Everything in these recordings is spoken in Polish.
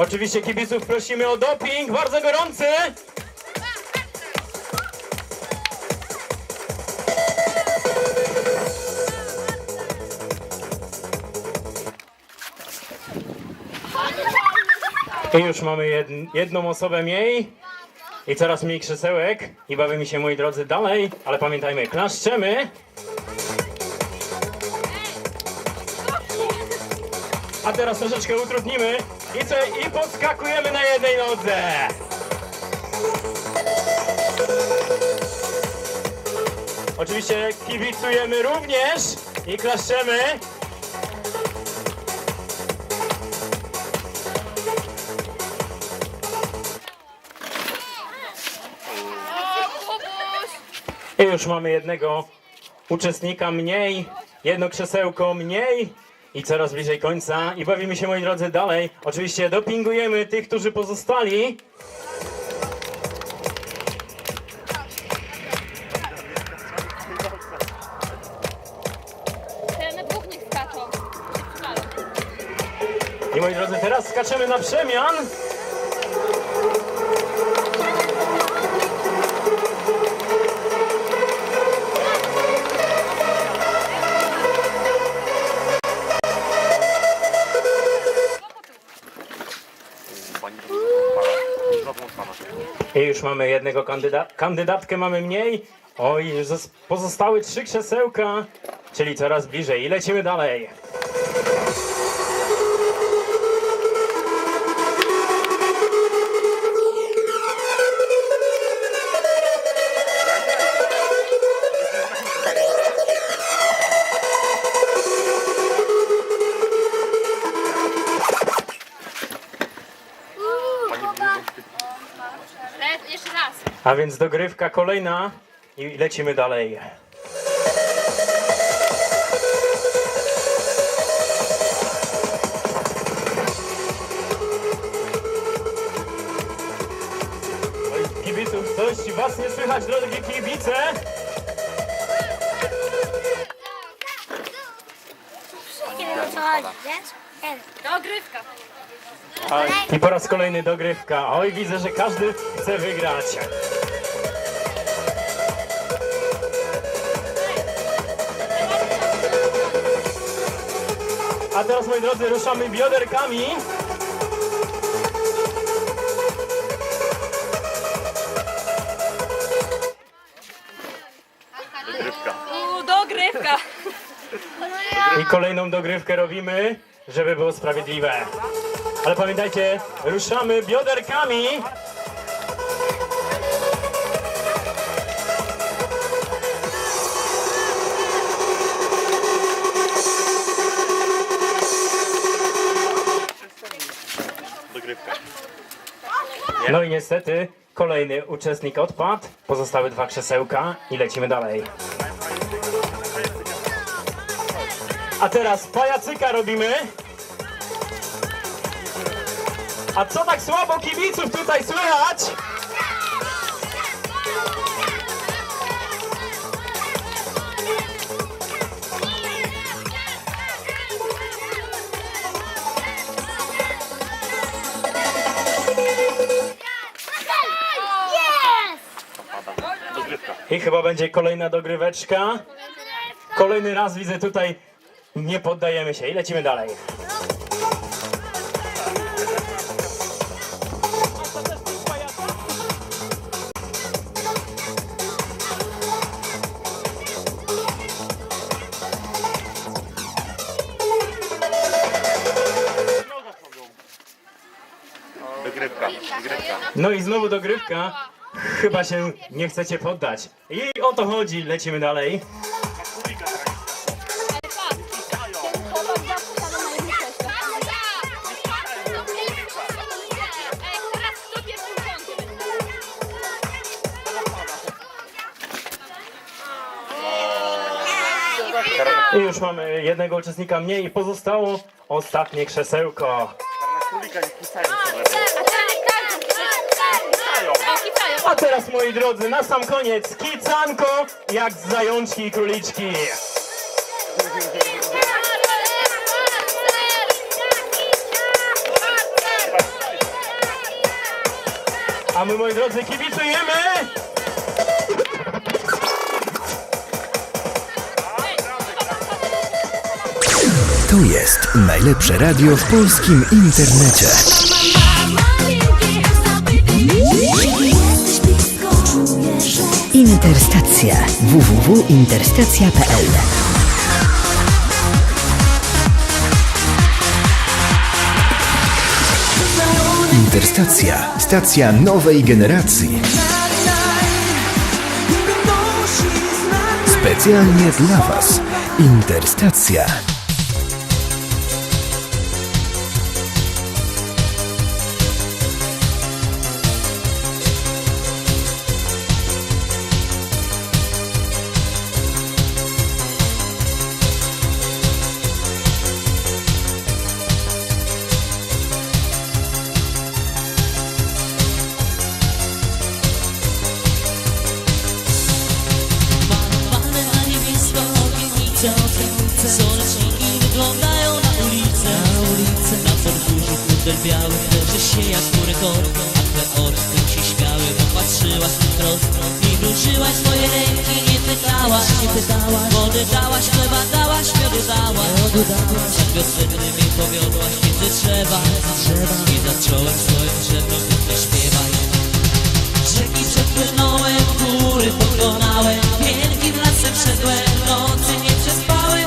Oczywiście kibiców prosimy o doping, bardzo gorący. I już mamy jedn, jedną osobę mniej i coraz mniej krzesełek i bawimy się, moi drodzy, dalej, ale pamiętajmy, klaszczemy. A teraz troszeczkę utrudnimy i co? I podskakujemy na jednej nodze. Oczywiście kibicujemy również i klaszczemy. I już mamy jednego uczestnika mniej, jedno krzesełko mniej i coraz bliżej końca. I bawimy się, moi drodzy, dalej. Oczywiście dopingujemy tych, którzy pozostali. Te na dwóch niech skaczą. I moi drodzy, teraz skaczemy na przemian. I już mamy jednego kandyda kandydatkę, mamy mniej. Oj, pozostały trzy krzesełka, czyli coraz bliżej. I lecimy dalej. A więc dogrywka kolejna i lecimy dalej. Oj, kibiców, coś was nie słychać, drogie kibice? Dogrywka. I po raz kolejny dogrywka. Oj, widzę, że każdy chce wygrać. A teraz, moi drodzy, ruszamy bioderkami. U, dogrywka. I kolejną dogrywkę robimy, żeby było sprawiedliwe. Ale pamiętajcie, ruszamy bioderkami. No i niestety kolejny uczestnik odpadł. Pozostałe dwa krzesełka i lecimy dalej. A teraz pajacyka robimy. A co tak słabo kibiców tutaj słychać? Chyba będzie kolejna dogryweczka. Kolejny raz widzę tutaj, nie poddajemy się i lecimy dalej. Dogrywka, dogrywka. No i znowu dogrywka. Chyba się nie chcecie poddać. I o to chodzi, lecimy dalej. I już mamy jednego uczestnika mniej i pozostało ostatnie krzesełko. Na królika nie pisają sobie. O, kicają. A teraz moi drodzy, na sam koniec kicanko jak z zajączki i króliczki. A my, moi drodzy, kibicujemy! To jest najlepsze radio w polskim internecie. Interstacja www.interstacja.pl Interstacja, stacja nowej generacji. Specjalnie dla Was. Interstacja. Słoneczniki wyglądają na ulicę, na ulicę Na podwórzu biały leży się jak murekor A twe oczy się śmiały, bo patrzyłaś mi prosto I wróciłaś moje ręki, nie pytałaś, nie pytałaś. Wody dałaś, chleba dałaś, miodu dałaś. Miodu dałaś. Jak wiosenny mi powiodłaś między drzewa, drzewa I zacząłem swoim drzewom pięknie śpiewać. Rzeki przepłynąłem, góry pokonałem. Wielkim lasem szedłem, nocy nie przespałem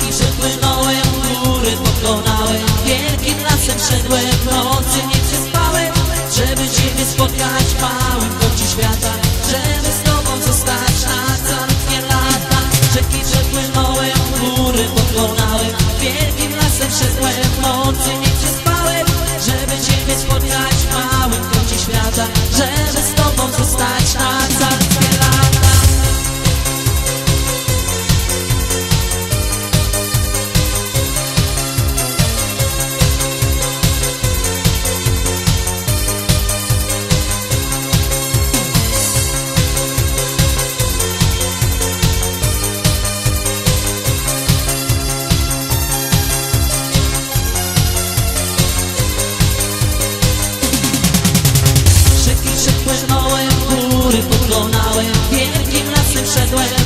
Wielki przepłynąłem, góry pokonałem. Wielkim lasem szedłem, nocy nie przespałem Żeby Ciebie spotkać, małym końcu świata. se duele.